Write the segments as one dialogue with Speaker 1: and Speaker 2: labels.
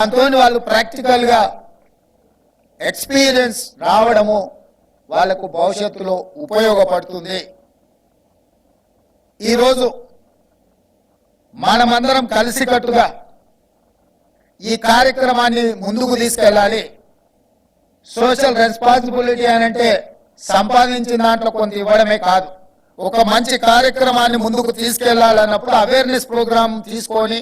Speaker 1: దాంతో వాళ్ళు ప్రాక్టికల్గా ఎక్స్పీరియన్స్ రావడము వాళ్ళకు భవిష్యత్తులో ఉపయోగపడుతుంది. ఈరోజు మనమందరం కలిసికట్టుగా ఈ కార్యక్రమాన్ని ముందుకు తీసుకెళ్ళాలి. సోషల్ రెస్పాన్సిబిలిటీ అని అంటే సంపాదించిన దాంట్లో కొంత ఇవ్వడమే కాదు. ఒక మంచి కార్యక్రమాన్ని ముందుకు తీసుకెళ్ళాలన్నప్పుడు అవేర్నెస్ ప్రోగ్రామ్ తీసుకొని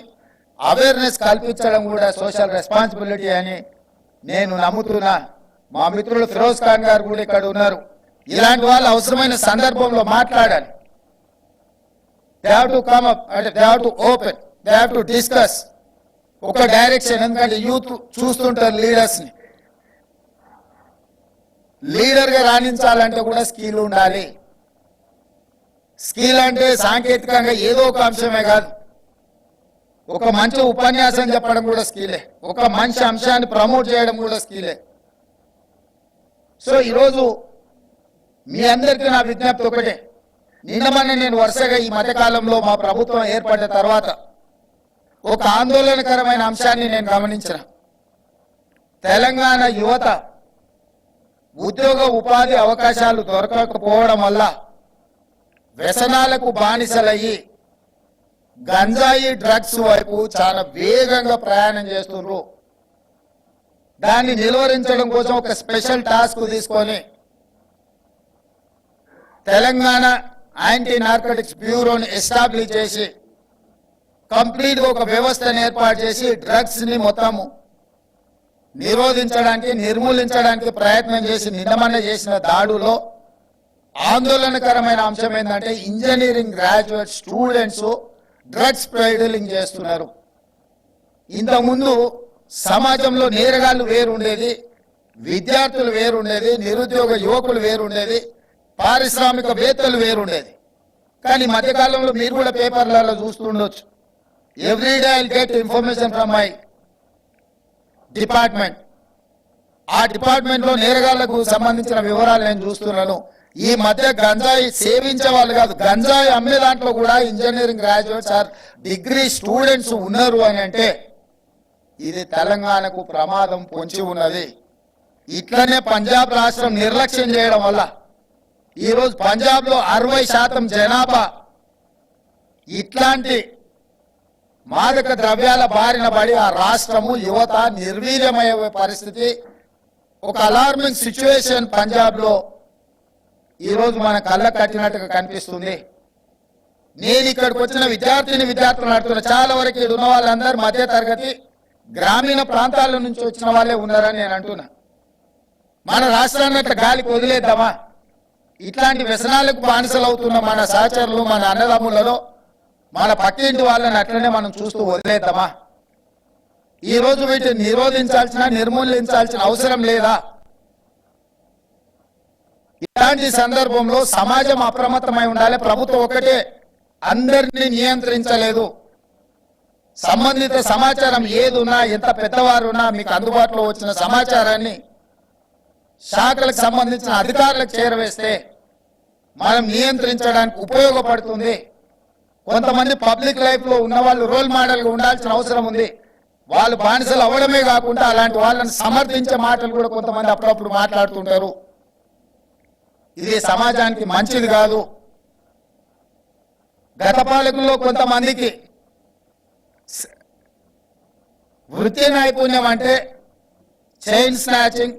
Speaker 1: అవేర్నెస్ కల్పించడం కూడా సోషల్ రెస్పాన్సిబిలిటీ అని నేను నమ్ముతున్నా. మా మిత్రులు ఫిరోజ్ ఖాన్ గారు కూడా ఇక్కడ ఉన్నారు. ఇలాంటి వాళ్ళు అవసరమైన సందర్భంలో మాట్లాడాలి. They have to come up అంటే they have to open they have to discuss ఒక డైరెక్షన్ ఎందుకంటే యూత్ చూస్తుంటారు లీడర్స్ని. లీడర్గా రాణించాలంటే కూడా స్కిల్ ఉండాలి. స్కిల్ అంటే సాంకేతికంగా ఏదో ఒక అంశమే కాదు. ఒక మంచి ఉపన్యాసం చెప్పడం కూడా స్కిలే. ఒక మంచి అంశాన్ని ప్రమోట్ చేయడం కూడా స్కిలే. సో ఈరోజు మీ అందరికీ నా విజ్ఞప్తి ఒకటే. నిన్న నేను వరుసగా ఈ మధ్యకాలంలో మా ప్రభుత్వం ఏర్పడిన తర్వాత ఒక ఆందోళనకరమైన అంశాన్ని నేను గమనించిన. తెలంగాణ యువత ఉద్యోగ ఉపాధి అవకాశాలు దొరకకపోవడం వల్ల వ్యసనాలకు బానిసలయ్యి గంజాయి డ్రగ్స్ వైపు చాలా వేగంగా ప్రయాణం చేస్తున్నారు దాన్ని నిలువరించడం కోసం ఒక స్పెషల్ టాస్క్ తీసుకొని తెలంగాణ యాంటీ నార్కోటిక్స్ బ్యూరోని ఎస్టాబ్లిష్ చేసి కంప్లీట్ ఒక వ్యవస్థను ఏర్పాటు చేసి డ్రగ్స్ని మొత్తము నిరోధించడానికి నిర్మూలించడానికి ప్రయత్నం చేసి నిన్నమన్న చేసిన దాడులో ఆందోళనకరమైన అంశం ఏంటంటే engineering graduate students drugs peddling చేస్తున్నారు. ఇంతకుముందు సమాజంలో నేరగాళ్ళు వేరుండేది విద్యార్థులు వేరుండేది నిరుద్యోగ యువకులు వేరుండేది పారిశ్రామికవేత్తలు వేరుండేది. కానీ మధ్యకాలంలో మీరు కూడా పేపర్లలో చూస్తుండొచ్చు. Everyday I get information from my department ఆ డిపార్ట్మెంట్లో నేరగాళ్ళకు సంబంధించిన వివరాలు నేను చూస్తున్నాను. ఈ మధ్య గంజాయి సేవించే వాళ్ళు కాదు గంజాయి అమ్మే దాంట్లో కూడా engineering graduates or degree students ఉన్నారు అని అంటే ఇది తెలంగాణకు ప్రమాదం పొంచి ఉన్నది. ఇట్లనే పంజాబ్ రాష్ట్రం నిర్లక్ష్యం చేయడం వల్ల ఈరోజు పంజాబ్లో అరవై శాతం జనాభా ఇట్లాంటి మాదక ద్రవ్యాల బారిన పడి ఆ రాష్ట్రము యువత నిర్వీర్యమయ్యే పరిస్థితి. ఒక అలార్మింగ్ సిచ్యువేషన్ పంజాబ్లో ఈరోజు మన కళ్ళ కట్టినట్టుగా కనిపిస్తుంది. నేను ఇక్కడికి వచ్చిన విద్యార్థిని విద్యార్థులు నడుతున్న చాలా వరకు ఇది ఉన్న వాళ్ళందరూ మధ్య తరగతి గ్రామీణ ప్రాంతాల నుంచి వచ్చిన వాళ్ళే ఉన్నారని నేను అంటున్నా. మన రాష్ట్రాన్ని అట్లా గాలికి వదిలేద్దామా? ఇట్లాంటి వ్యసనాలకు బానిసలు అవుతున్న మన సహచరులు మన అన్నదమ్ములలో మన పక్కింటి వాళ్ళని అట్లనే మనం చూస్తూ వదిలేద్దామా? ఈ రోజు వీటిని నిరోధించాల్సిన నిర్మూలించాల్సిన అవసరం లేదా? ఇలాంటి సందర్భంలో సమాజం అప్రమత్తమై ఉండాలి. ప్రభుత్వం ఒకటే అందరినీ నియంత్రించలేదు. సంబంధిత సమాచారం ఏదున్నా ఎంత పెద్దవారున్నా మీకు అందుబాటులో వచ్చిన సమాచారాన్ని శాఖలకు సంబంధించిన అధికారులకు చేరవేస్తే మనం నియంత్రించడానికి ఉపయోగపడుతుంది. కొంతమంది పబ్లిక్ లైఫ్లో ఉన్న వాళ్ళు రోల్ మోడల్గా ఉండాల్సిన అవసరం ఉంది. వాళ్ళు బానిసలు అవ్వడమే కాకుండా అలాంటి వాళ్ళని సమర్థించే మాటలు కూడా కొంతమంది అప్పుడప్పుడు మాట్లాడుతుంటారు. ఇది సమాజానికి మంచిది కాదు. గత పాలకుల్లో కొంతమందికి వృత్తి నైపుణ్యం అంటే చైన్ స్నాచింగ్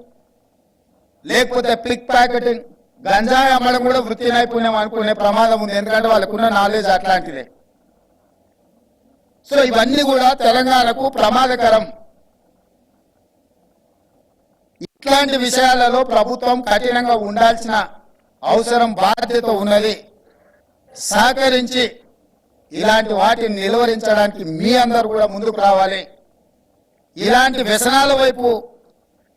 Speaker 1: లేకపోతే పిక్ ప్యాకెటింగ్ గంజాయి అమ్మడం కూడా వృత్తి నైపుణ్యం అనుకునే ప్రమాదం ఉంది. ఎందుకంటే వాళ్ళకున్న నాలెడ్జ్ అట్లాంటిదే. సో ఇవన్నీ కూడా తెలంగాణకు ప్రమాదకరం. ఇట్లాంటి విషయాలలో ప్రభుత్వం కఠినంగా ఉండాల్సిన అవసరం బాధ్యత ఉన్నది. సహకరించి ఇలాంటి వాటిని నిలువరించడానికి మీ అందరు కూడా ముందుకు రావాలి. ఇలాంటి వ్యసనాల వైపు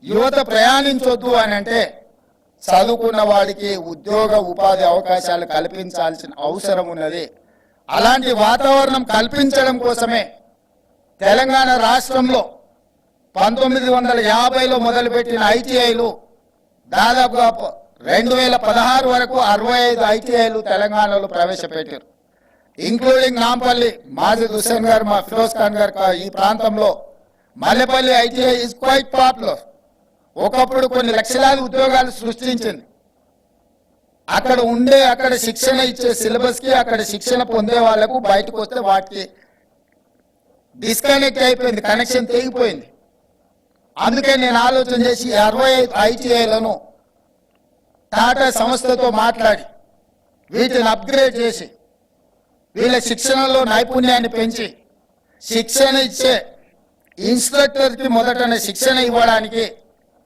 Speaker 1: యువత ప్రయాణించొద్దు అని అంటే చదువుకున్న వాడికి ఉద్యోగ ఉపాధి అవకాశాలు కల్పించాల్సిన అవసరం ఉన్నది. అలాంటి వాతావరణం కల్పించడం కోసమే తెలంగాణ రాష్ట్రంలో పంతొమ్మిది వందల యాభైలో మొదలుపెట్టిన ఐటీఐలు దాదాపుగా రెండు వేల పదహారు వరకు అరవై ఐదు ఐటీఐలు తెలంగాణలో ప్రవేశపెట్టారు. ఇంక్లూడింగ్ నాంపల్లి మాజీ హుస్సేన్ గారు మా ఫిరోజ్ ఖాన్ గారు ఈ ప్రాంతంలో Mallepally ITI is quite popular ఒకప్పుడు కొన్ని లక్షలాది ఉద్యోగాలు సృష్టించింది. అక్కడ ఉండే అక్కడ శిక్షణ ఇచ్చే సిలబస్కి అక్కడ శిక్షణ పొందే వాళ్ళకు బయటకు వస్తే వాటికి డిస్కనెక్ట్ అయిపోయింది కనెక్షన్ తెగిపోయింది. అందుకే నేను ఆలోచన చేసి అరవై ఐదు ఐటీఐలను టాటా సంస్థతో మాట్లాడి వీటిని అప్గ్రేడ్ చేసి వీళ్ళ శిక్షణలో నైపుణ్యాన్ని పెంచి శిక్షణ ఇచ్చే ఇన్స్ట్రక్టర్కి మొదటనే శిక్షణ ఇవ్వడానికి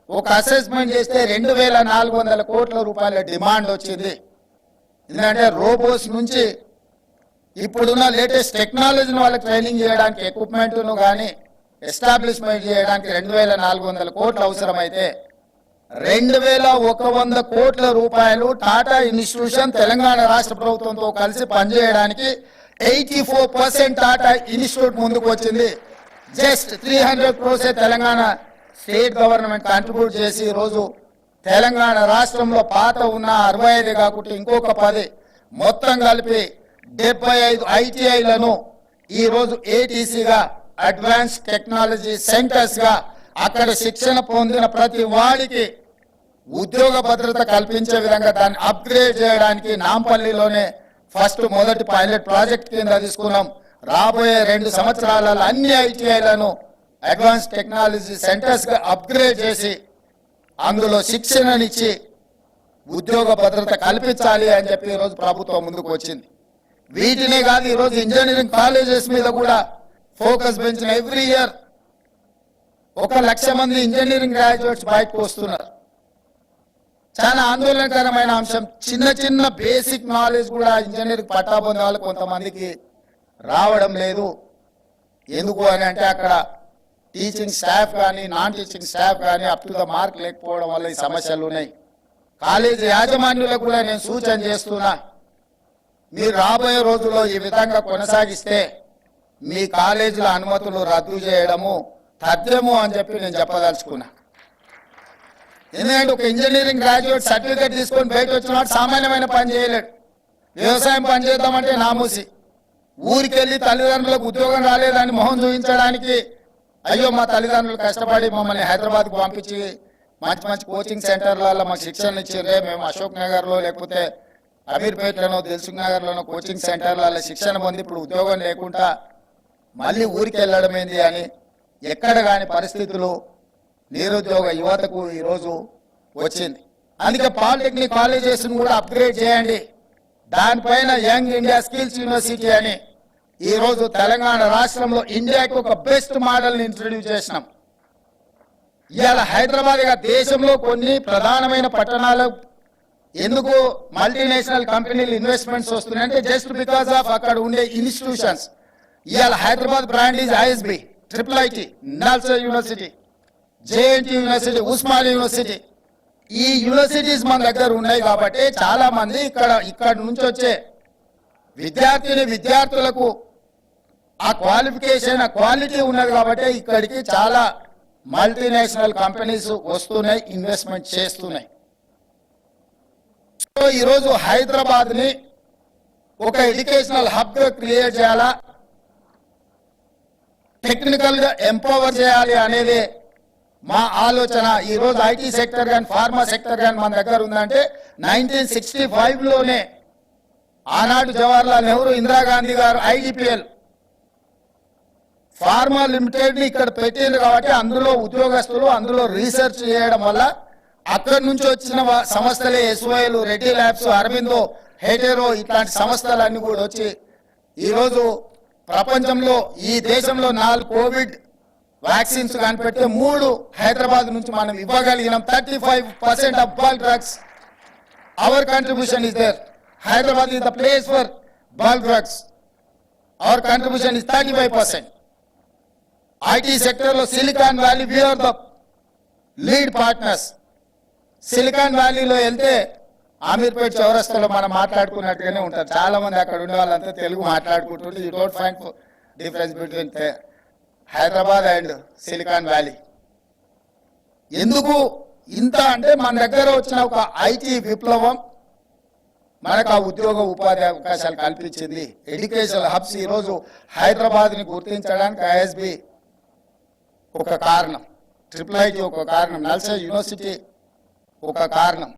Speaker 1: ఒక అసెస్మెంట్ చేస్తే రెండు వేల నాలుగు వందల కోట్ల రూపాయల డిమాండ్ వచ్చింది. ఎందుకంటే రోబోస్ నుంచి ఇప్పుడున్న లేటెస్ట్ టెక్నాలజీని వాళ్ళకి ట్రైనింగ్ చేయడానికి ఎక్విప్మెంట్ను కానీ ఎస్టాబ్లిష్మెంట్ చేయడానికి రెండు వేల నాలుగు వందల కోట్లు అవసరమైతే రెండు వేల ఒక వంద కోట్ల రూపాయలు టాటా ఇన్స్టిట్యూషన్ తెలంగాణ రాష్ట్ర ప్రభుత్వంతో కలిసి పనిచేయడానికి eighty four percent Tata institute ముందుకు వచ్చింది. Just three hundred crores Telangana state government contribute చేసి ఈరోజు తెలంగాణ రాష్ట్రంలో పాత ఉన్న అరవై ఐదు కాకుండా ఇంకొక పది మొత్తం కలిపి డెబ్బై ఐదు ఐటీఐలను ఈరోజు ఏటీసీగా అడ్వాన్స్ టెక్నాలజీ సెంటర్స్గా అక్కడ శిక్షణ పొందిన ప్రతి వాడికి ఉద్యోగ భద్రత కల్పించే విధంగా దాన్ని అప్గ్రేడ్ చేయడానికి నాంపల్లిలోనే ఫస్ట్ మొదటి పైలట్ ప్రాజెక్ట్ కింద తీసుకున్నాం. రాబోయే రెండు సంవత్సరాలలో అన్ని ఐటీఐలను అడ్వాన్స్ టెక్నాలజీ సెంటర్స్గా అప్గ్రేడ్ చేసి అందులో శిక్షణనిచ్చి ఉద్యోగ భద్రత కల్పించాలి అని చెప్పి ఈరోజు ప్రభుత్వం ముందుకు వచ్చింది. వీటినే కాదు ఈరోజు ఇంజనీరింగ్ కాలేజెస్ మీద కూడా ఫోకస్ పెంచిన ఎవ్రీ ఇయర్ ఒక లక్ష మంది ఇంజనీరింగ్ గ్రాడ్యుయేట్స్ బయటకు వస్తున్నారు. చాలా ఆందోళనకరమైన అంశం. చిన్న చిన్న బేసిక్ నాలెడ్జ్ కూడా ఇంజనీరింగ్ పట్టా పొందే వాళ్ళు కొంతమందికి రావడం లేదు. ఎందుకు అని అంటే అక్కడ టీచింగ్ స్టాఫ్ కానీ నాన్ టీచింగ్ స్టాఫ్ కానీ అప్ టు ద మార్క్ లేకపోవడం వల్ల ఈ సమస్యలు ఉన్నాయి. కాలేజీ యాజమాన్యులకు కూడా నేను సూచన చేస్తున్నా. మీరు రాబోయే రోజుల్లో ఈ విధంగా కొనసాగిస్తే మీ కాలేజీల అనుమతులు రద్దు చేయడము తథ్యము అని చెప్పి నేను చెప్పదలుచుకున్నా. ఎందుకంటే ఒక ఇంజనీరింగ్ గ్రాడ్యుయేట్ సర్టిఫికేట్ తీసుకొని బయట వచ్చినవాడు సామాన్యమైన పని చేయలేడు. వ్యవసాయం పని చేద్దామంటే నామూసి. ఊరికెళ్ళి తల్లిదండ్రులకు ఉద్యోగం రాలేదని మొహం చూపించడానికి అయ్యో మా తల్లిదండ్రులు కష్టపడి మమ్మల్ని హైదరాబాద్కు పంపించి మంచి మంచి కోచింగ్ సెంటర్లలో మాకు శిక్షణ ఇచ్చారే మేము అశోక్ నగర్లో లేకపోతే అమీర్పేటలోనో దిల్సుఖ్ నగర్లోనో కోచింగ్ సెంటర్లలో శిక్షణ పొంది ఇప్పుడు ఉద్యోగం లేకుండా మళ్ళీ ఊరికి వెళ్ళడం ఏంది అని ఎక్కడ కాని పరిస్థితులు నిరుద్యోగ యువతకు ఈరోజు వచ్చింది. అందుకే పాలిటెక్నిక్ కాలేజెస్ను కూడా అప్గ్రేడ్ చేయండి. దానిపైన యంగ్ ఇండియా స్కిల్స్ యూనివర్సిటీ అని ఈరోజు తెలంగాణ రాష్ట్రంలో ఇండియాకి ఒక బెస్ట్ మోడల్ని ఇంట్రడ్యూస్ చేసినాం. ఇవాళ హైదరాబాద్ దేశంలో కొన్ని ప్రధానమైన పట్టణాలు ఎందుకు మల్టీనేషనల్ కంపెనీలు ఇన్వెస్ట్మెంట్స్ వస్తున్నాయంటే జస్ట్ బికాస్ ఆఫ్ అక్కడ ఉండే ఇన్స్టిట్యూషన్స్. ఇవాళ Hyderabad brand is ISB triple IT NALSAR university JNT university Osmania university ఈ యూనివర్సిటీస్ మన దగ్గర ఉన్నాయి కాబట్టి చాలా మంది ఇక్కడ ఇక్కడ నుంచి వచ్చే విద్యార్థిని విద్యార్థులకు ఆ క్వాలిఫికేషన్ ఆ క్వాలిటీ ఉన్నది కాబట్టి ఇక్కడికి చాలా మల్టీనేషనల్ కంపెనీస్ వస్తున్నాయి ఇన్వెస్ట్మెంట్ చేస్తున్నాయి. సో ఈరోజు హైదరాబాద్ని ఒక ఎడ్యుకేషనల్ హబ్గా క్రియేట్ చేయాలా? టెక్నికల్గా ఎంపవర్ చేయాలి అనేది మా ఆలోచన. ఈరోజు ఐటీ సెక్టర్ కానీ ఫార్మా సెక్టర్ కానీ మన దగ్గర ఉందంటే నైన్టీన్ సిక్స్టీ ఫైవ్లోనే ఆనాడు జవహర్లాల్ నెహ్రూ ఇందిరాగాంధీ గారు ఐడిపిఎల్ ఫార్మా లిమిటెడ్ని ఇక్కడ పెట్టింది కాబట్టి అందులో ఉద్యోగస్తులు అందులో రీసెర్చ్ చేయడం వల్ల అక్కడి నుంచి వచ్చిన సంస్థలే ఎస్వైలు రెడ్డి ల్యాబ్స్ అరవిందో హెటెరో ఇట్లాంటి సంస్థలన్నీ కూడా వచ్చి ఈరోజు ప్రపంచంలో ఈ దేశంలో నాలుగు కోవిడ్ వ్యాక్సిన్స్ కనిపెడితే మూడు హైదరాబాద్ నుంచి మనం ఇవ్వగలిగినాం. Thirty five percent of bulk drugs. Our contribution is there Hyderabad is the place for bulk drugs. Our contribution is thirty five percent. IT సెక్టర్లో silicon valley we are the lead partners silicon వ్యాలీలో వెళ్తే ఆమీర్పేట్ చౌరస్తాలో మనం మాట్లాడుకున్నట్టుగానే ఉంటారు. చాలా మంది అక్కడ ఉండే వాళ్ళంతా తెలుగు మాట్లాడుకుంటుంటే you don't find difference between Hyderabad and Silicon Valley. ఎందుకు? ఇంత అంటే మన దగ్గర వచ్చిన ఒక ఐటీ విప్లవం మనకు ఆ ఉద్యోగ ఉపాధి అవకాశాలు కల్పించింది. ఎడ్యుకేషన్ హబ్స్ ఈరోజు హైదరాబాద్ని గుర్తించడానికి ఐఎస్బి ఒక కారణం. ట్రిపుల్ ఐటీ ఒక కారణం. నల్సా యూనివర్సిటీ ఒక కారణం.